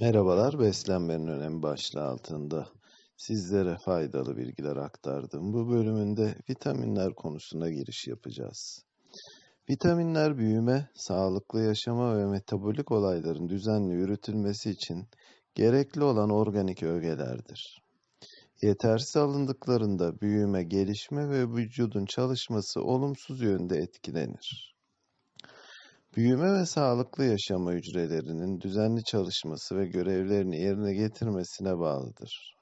Merhabalar, beslenmenin önemi başlığı altında sizlere faydalı bilgiler aktardım. Bu bölümünde vitaminler konusuna giriş yapacağız. Vitaminler büyüme, sağlıklı yaşama ve metabolik olayların düzenli yürütülmesi için gerekli olan organik ögelerdir. Yetersiz alındıklarında büyüme, gelişme ve vücudun çalışması olumsuz yönde etkilenir. Büyüme ve sağlıklı yaşama hücrelerinin düzenli çalışması ve görevlerini yerine getirmesine bağlıdır.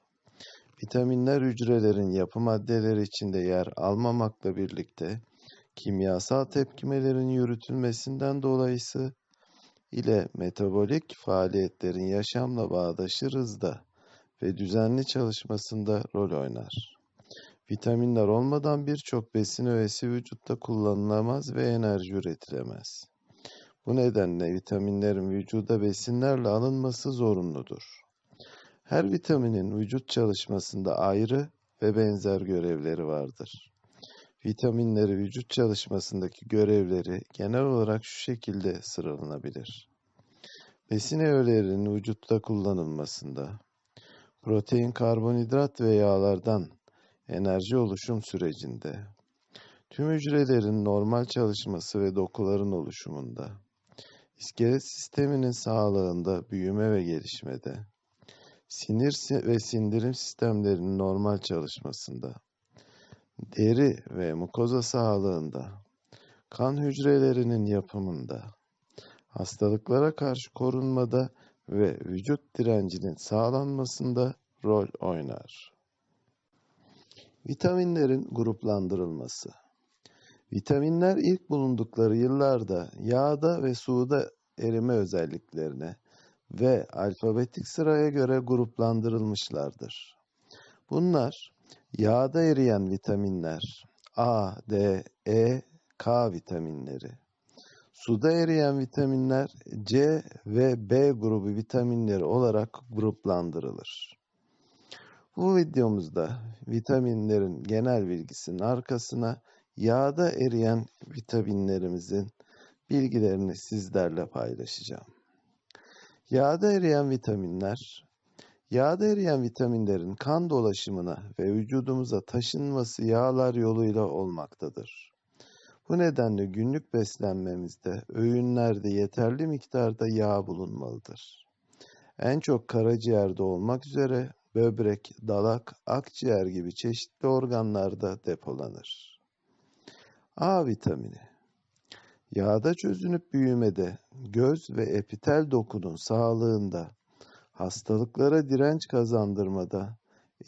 Vitaminler hücrelerin yapı maddeleri içinde yer almamakla birlikte kimyasal tepkimelerin yürütülmesinden dolayısı ile metabolik faaliyetlerin yaşamla bağdaşır hızda ve düzenli çalışmasında rol oynar. Vitaminler olmadan birçok besin öğesi vücutta kullanılamaz ve enerji üretilemez. Bu nedenle vitaminlerin vücuda besinlerle alınması zorunludur. Her vitaminin vücut çalışmasında ayrı ve benzer görevleri vardır. Vitaminleri vücut çalışmasındaki görevleri genel olarak şu şekilde sıralanabilir. Besin öğelerinin vücutta kullanılmasında, protein, karbonhidrat ve yağlardan enerji oluşum sürecinde, tüm hücrelerin normal çalışması ve dokuların oluşumunda, İskelet sisteminin sağlığında, büyüme ve gelişmede, sinir ve sindirim sistemlerinin normal çalışmasında, deri ve mukoza sağlığında, kan hücrelerinin yapımında, hastalıklara karşı korunmada ve vücut direncinin sağlanmasında rol oynar. Vitaminlerin gruplandırılması Vitaminler ilk bulundukları yıllarda yağda ve suda erime özelliklerine ve alfabetik sıraya göre gruplandırılmışlardır. Bunlar yağda eriyen vitaminler A, D, E, K vitaminleri, suda eriyen vitaminler C ve B grubu vitaminleri olarak gruplandırılır. Bu videomuzda vitaminlerin genel bilgisinin arkasına yağda eriyen vitaminlerimizin bilgilerini sizlerle paylaşacağım. Yağda eriyen vitaminler, yağda eriyen vitaminlerin kan dolaşımına ve vücudumuza taşınması yağlar yoluyla olmaktadır. Bu nedenle günlük beslenmemizde öğünlerde yeterli miktarda yağ bulunmalıdır. En çok karaciğerde olmak üzere böbrek, dalak, akciğer gibi çeşitli organlarda depolanır. A vitamini Yağda çözünüp büyümede, göz ve epitel dokunun sağlığında, hastalıklara direnç kazandırmada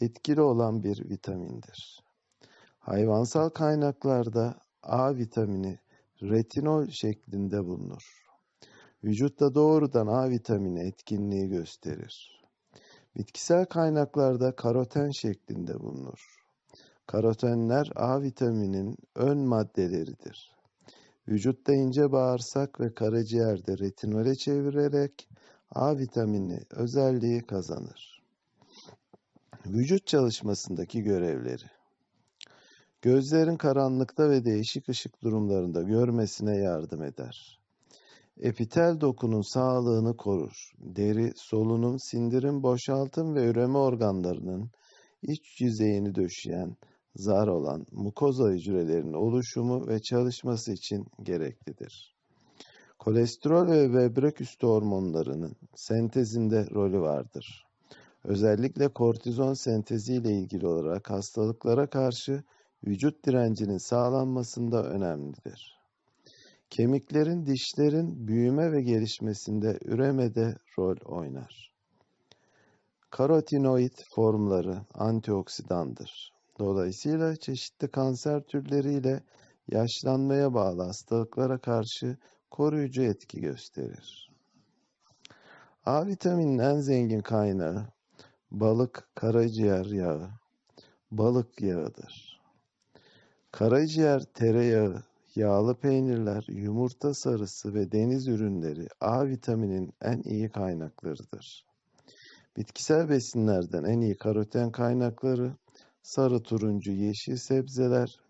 etkili olan bir vitamindir. Hayvansal kaynaklarda A vitamini retinol şeklinde bulunur. Vücutta doğrudan A vitamini etkinliği gösterir. Bitkisel kaynaklarda karoten şeklinde bulunur. Karotenler A vitaminin ön maddeleridir. Vücutta ince bağırsak ve karaciğerde retinole çevirerek A vitamini özelliği kazanır. Vücut çalışmasındaki görevleri Gözlerin karanlıkta ve değişik ışık durumlarında görmesine yardım eder. Epitel dokunun sağlığını korur. Deri, solunum, sindirim, boşaltım ve üreme organlarının iç yüzeyini döşeyen zar olan mukoza hücrelerinin oluşumu ve çalışması için gereklidir. Kolesterol ve böbrek üstü hormonlarının sentezinde rolü vardır. Özellikle kortizon sentezi ile ilgili olarak hastalıklara karşı vücut direncinin sağlanmasında önemlidir. Kemiklerin, dişlerin büyüme ve gelişmesinde üremede rol oynar. Karotinoid formları antioksidandır. Dolayısıyla çeşitli kanser türleriyle yaşlanmaya bağlı hastalıklara karşı koruyucu etki gösterir. A vitaminin en zengin kaynağı balık, karaciğer yağı, balık yağıdır. Karaciğer, tereyağı, yağlı peynirler, yumurta sarısı ve deniz ürünleri A vitaminin en iyi kaynaklarıdır. Bitkisel besinlerden en iyi karoten kaynakları sarı turuncu yeşil sebzeler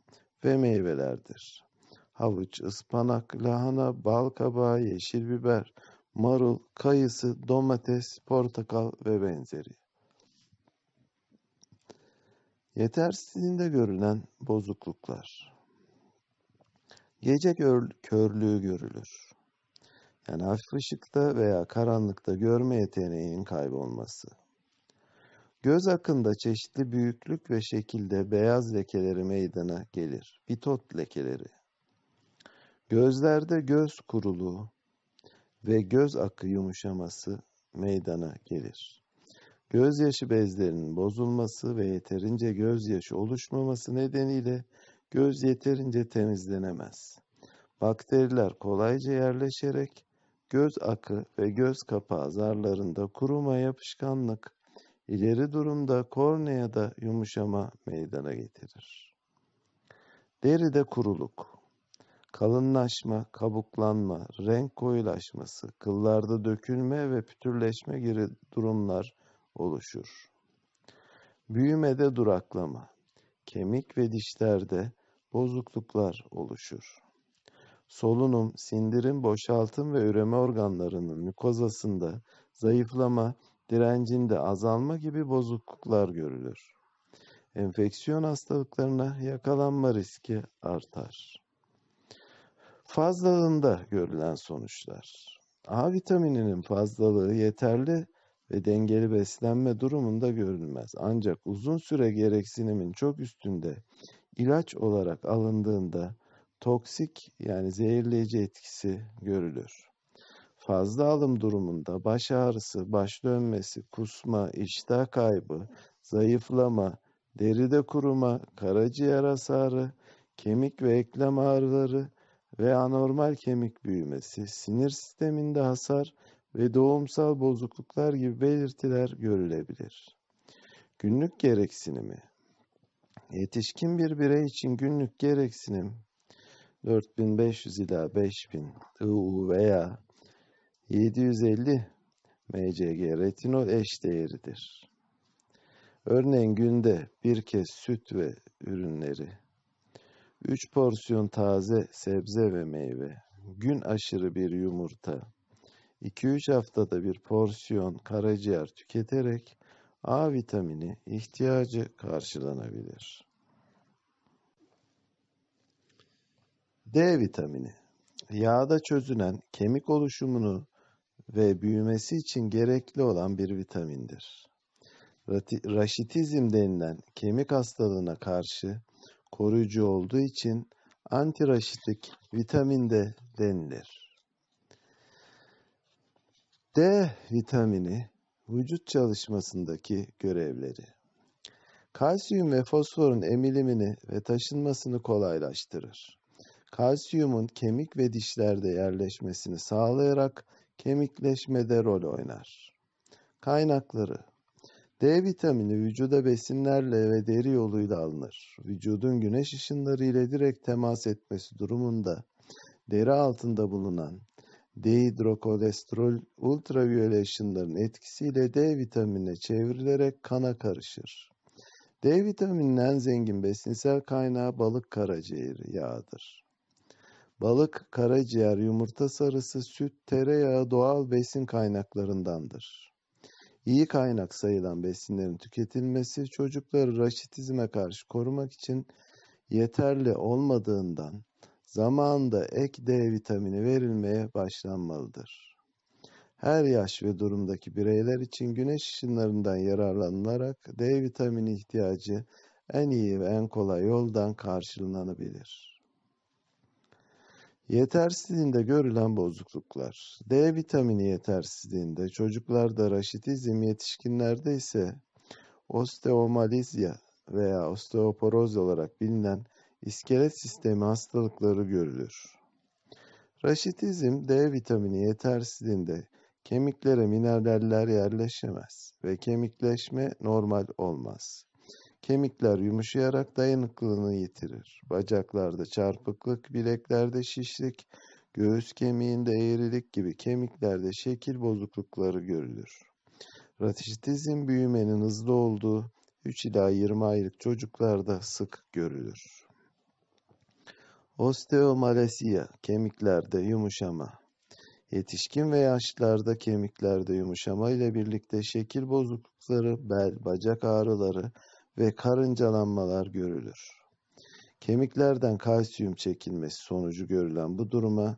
ve meyvelerdir. Havuç, ıspanak, lahana, bal kabağı, yeşil biber, marul, kayısı, domates, portakal ve benzeri. Yetersizliğinde görülen bozukluklar. Gece kör, körlüğü görülür. Yani hafif ışıkta veya karanlıkta görme yeteneğinin kaybolması. Göz akında çeşitli büyüklük ve şekilde beyaz lekeleri meydana gelir. Bitot lekeleri. Gözlerde göz kuruluğu ve göz akı yumuşaması meydana gelir. Gözyaşı bezlerinin bozulması ve yeterince gözyaşı oluşmaması nedeniyle göz yeterince temizlenemez. Bakteriler kolayca yerleşerek göz akı ve göz kapağı zarlarında kuruma yapışkanlık, ileri durumda korneada yumuşama meydana getirir. Deride kuruluk, kalınlaşma, kabuklanma, renk koyulaşması, kıllarda dökülme ve pütürleşme gibi durumlar oluşur. Büyümede duraklama, kemik ve dişlerde bozukluklar oluşur. Solunum, sindirim, boşaltım ve üreme organlarının mükozasında zayıflama, direncinde azalma gibi bozukluklar görülür. Enfeksiyon hastalıklarına yakalanma riski artar. Fazlalığında görülen sonuçlar. A vitamininin fazlalığı yeterli ve dengeli beslenme durumunda görülmez. Ancak uzun süre gereksinimin çok üstünde ilaç olarak alındığında toksik yani zehirleyici etkisi görülür. Fazla alım durumunda baş ağrısı, baş dönmesi, kusma, iştah kaybı, zayıflama, deride kuruma, karaciğer hasarı, kemik ve eklem ağrıları ve anormal kemik büyümesi, sinir sisteminde hasar ve doğumsal bozukluklar gibi belirtiler görülebilir. Günlük gereksinimi Yetişkin bir birey için günlük gereksinim 4500 ila 5000 IU veya 750 mcg retinol eş değeridir. Örneğin günde bir kez süt ve ürünleri, 3 porsiyon taze sebze ve meyve, gün aşırı bir yumurta, 2-3 haftada bir porsiyon karaciğer tüketerek A vitamini ihtiyacı karşılanabilir. D vitamini yağda çözünen kemik oluşumunu ve büyümesi için gerekli olan bir vitamindir. Raşitizm denilen kemik hastalığına karşı koruyucu olduğu için antiraşitik vitamin de denilir. D vitamini vücut çalışmasındaki görevleri. Kalsiyum ve fosforun emilimini ve taşınmasını kolaylaştırır. Kalsiyumun kemik ve dişlerde yerleşmesini sağlayarak kemikleşmede rol oynar. Kaynakları D vitamini vücuda besinlerle ve deri yoluyla alınır. Vücudun güneş ışınları ile direkt temas etmesi durumunda deri altında bulunan dehidrokolesterol ultraviyole ışınların etkisiyle D vitaminine çevrilerek kana karışır. D vitamininin en zengin besinsel kaynağı balık karaciğeri yağıdır. Balık, karaciğer, yumurta sarısı, süt, tereyağı doğal besin kaynaklarındandır. İyi kaynak sayılan besinlerin tüketilmesi çocukları raşitizme karşı korumak için yeterli olmadığından zamanında ek D vitamini verilmeye başlanmalıdır. Her yaş ve durumdaki bireyler için güneş ışınlarından yararlanılarak D vitamini ihtiyacı en iyi ve en kolay yoldan karşılanabilir. Yetersizliğinde görülen bozukluklar. D vitamini yetersizliğinde çocuklarda raşitizm, yetişkinlerde ise osteomalizya veya osteoporoz olarak bilinen iskelet sistemi hastalıkları görülür. Raşitizm D vitamini yetersizliğinde kemiklere mineraller yerleşemez ve kemikleşme normal olmaz. Kemikler yumuşayarak dayanıklılığını yitirir. Bacaklarda çarpıklık, bileklerde şişlik, göğüs kemiğinde eğrilik gibi kemiklerde şekil bozuklukları görülür. Raşitizm büyümenin hızlı olduğu 3 ila 20 aylık çocuklarda sık görülür. Osteomalesiya, kemiklerde yumuşama. Yetişkin ve yaşlılarda kemiklerde yumuşama ile birlikte şekil bozuklukları, bel, bacak ağrıları ve karıncalanmalar görülür. Kemiklerden kalsiyum çekilmesi sonucu görülen bu duruma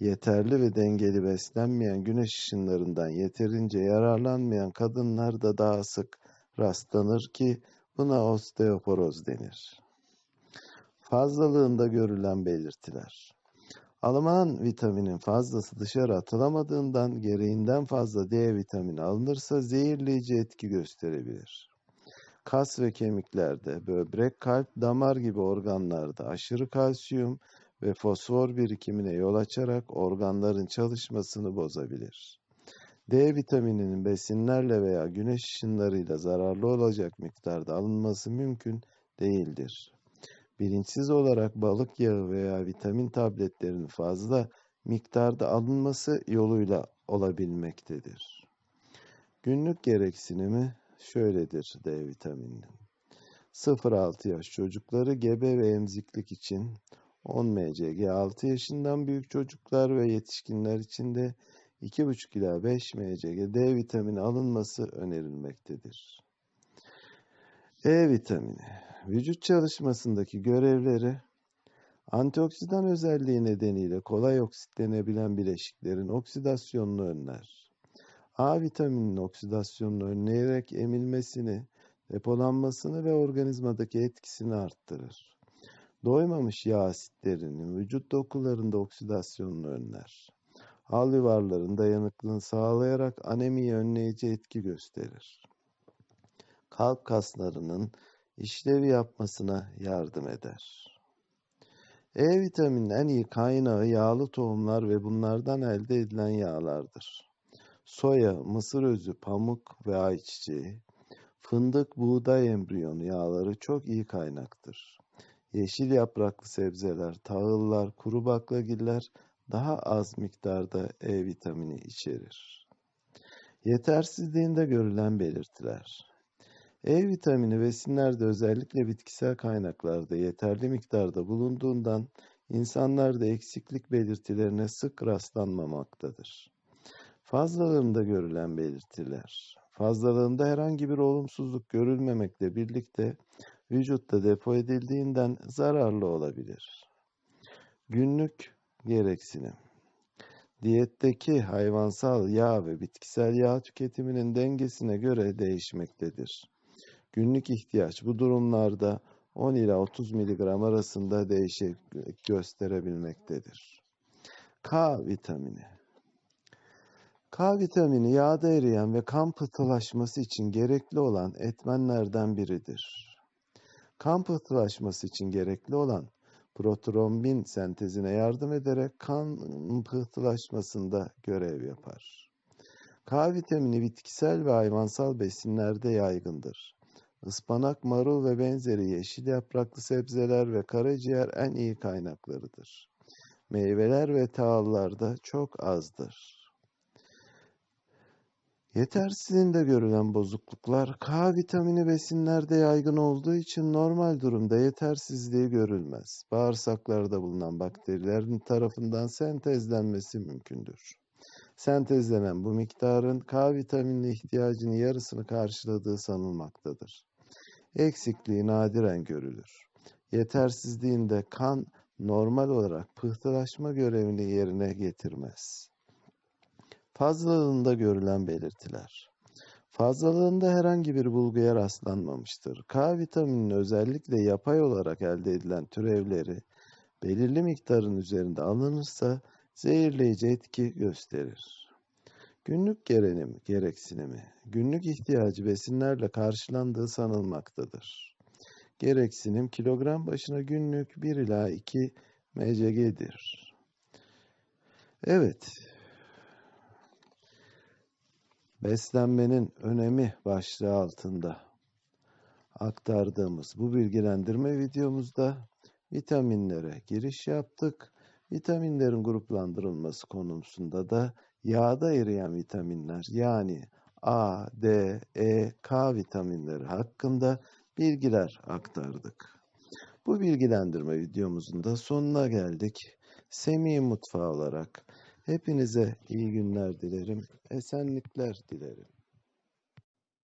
yeterli ve dengeli beslenmeyen güneş ışınlarından yeterince yararlanmayan kadınlarda daha sık rastlanır ki buna osteoporoz denir. Fazlalığında görülen belirtiler. Alınan vitaminin fazlası dışarı atılamadığından gereğinden fazla D vitamini alınırsa zehirleyici etki gösterebilir. Kas ve kemiklerde, böbrek, kalp, damar gibi organlarda aşırı kalsiyum ve fosfor birikimine yol açarak organların çalışmasını bozabilir. D vitamininin besinlerle veya güneş ışınlarıyla zararlı olacak miktarda alınması mümkün değildir. Bilinçsiz olarak balık yağı veya vitamin tabletlerinin fazla miktarda alınması yoluyla olabilmektedir. Günlük gereksinimi şöyledir D vitamininin. 0-6 yaş çocukları gebe ve emziklik için 10 mcg, 6 yaşından büyük çocuklar ve yetişkinler için de 2,5 ila 5 mcg D vitamini alınması önerilmektedir. E vitamini vücut çalışmasındaki görevleri antioksidan özelliği nedeniyle kolay oksitlenebilen bileşiklerin oksidasyonunu önler. A vitamininin oksidasyonunu önleyerek emilmesini, depolanmasını ve organizmadaki etkisini arttırır. Doymamış yağ asitlerinin vücut dokularında oksidasyonunu önler. Al yuvarların dayanıklılığını sağlayarak anemiyi önleyici etki gösterir. Kalp kaslarının işlevi yapmasına yardım eder. E vitaminin en iyi kaynağı yağlı tohumlar ve bunlardan elde edilen yağlardır. Soya, mısır özü, pamuk ve ayçiçeği, fındık, buğday embriyonu yağları çok iyi kaynaktır. Yeşil yapraklı sebzeler, tahıllar, kuru baklagiller daha az miktarda E vitamini içerir. Yetersizliğinde görülen belirtiler. E vitamini besinlerde özellikle bitkisel kaynaklarda yeterli miktarda bulunduğundan insanlarda eksiklik belirtilerine sık rastlanmamaktadır. Fazlalığında görülen belirtiler. Fazlalığında herhangi bir olumsuzluk görülmemekle birlikte vücutta depo edildiğinden zararlı olabilir. Günlük gereksinim. Diyetteki hayvansal yağ ve bitkisel yağ tüketiminin dengesine göre değişmektedir. Günlük ihtiyaç bu durumlarda 10 ila 30 mg arasında değişiklik gösterebilmektedir. K vitamini K vitamini yağda eriyen ve kan pıhtılaşması için gerekli olan etmenlerden biridir. Kan pıhtılaşması için gerekli olan protrombin sentezine yardım ederek kan pıhtılaşmasında görev yapar. K vitamini bitkisel ve hayvansal besinlerde yaygındır. Ispanak, marul ve benzeri yeşil yapraklı sebzeler ve karaciğer en iyi kaynaklarıdır. Meyveler ve tahıllarda çok azdır. Yetersizliğinde görülen bozukluklar K vitamini besinlerde yaygın olduğu için normal durumda yetersizliği görülmez. Bağırsaklarda bulunan bakterilerin tarafından sentezlenmesi mümkündür. Sentezlenen bu miktarın K vitaminli ihtiyacının yarısını karşıladığı sanılmaktadır. Eksikliği nadiren görülür. Yetersizliğinde kan normal olarak pıhtılaşma görevini yerine getirmez. Fazlalığında görülen belirtiler. Fazlalığında herhangi bir bulguya rastlanmamıştır. K vitamininin özellikle yapay olarak elde edilen türevleri belirli miktarın üzerinde alınırsa zehirleyici etki gösterir. Günlük gerenim, gereksinimi, günlük ihtiyacı besinlerle karşılandığı sanılmaktadır. Gereksinim kilogram başına günlük 1 ila 2 mcg'dir. Evet, beslenmenin önemi başlığı altında aktardığımız bu bilgilendirme videomuzda vitaminlere giriş yaptık. Vitaminlerin gruplandırılması konusunda da yağda eriyen vitaminler yani A, D, E, K vitaminleri hakkında bilgiler aktardık. Bu bilgilendirme videomuzun da sonuna geldik. Semih Mutfağı olarak Hepinize iyi günler dilerim. Esenlikler dilerim.